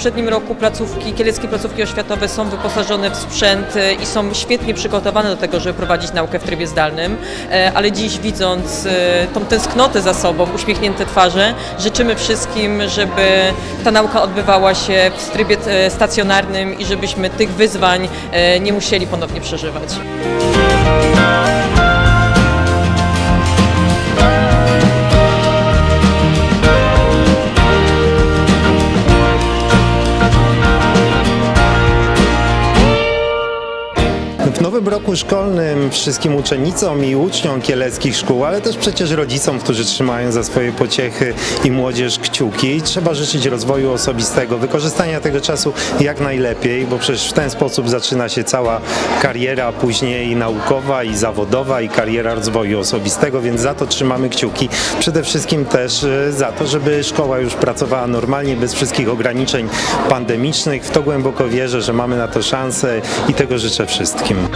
poprzednim roku placówki, kieleckie placówki oświatowe są wyposażone w sprzęt e, i są świetnie przygotowane do tego, żeby prowadzić naukę w trybie zdalnym, E, ale dziś widząc e, tą tęsknotę za sobą, uśmiechnięte twarze, życzymy wszystkim, żeby ta nauka odbywała się w trybie stacjonarnym i żebyśmy tych wyzwań nie musieli ponownie przeżywać. W nowym roku szkolnym wszystkim uczennicom i uczniom kieleckich szkół, ale też przecież rodzicom, którzy trzymają za swoje pociechy i młodzież kciuki, trzeba życzyć rozwoju osobistego, wykorzystania tego czasu jak najlepiej, bo przecież w ten sposób zaczyna się cała kariera później naukowa i zawodowa i kariera rozwoju osobistego, więc za to trzymamy kciuki. Przede wszystkim też e, za to, żeby szkoła już pracowała normalnie, bez wszystkich ograniczeń pandemicznych. W to głęboko wierzę, że mamy na to szansę i tego życzę wszystkim.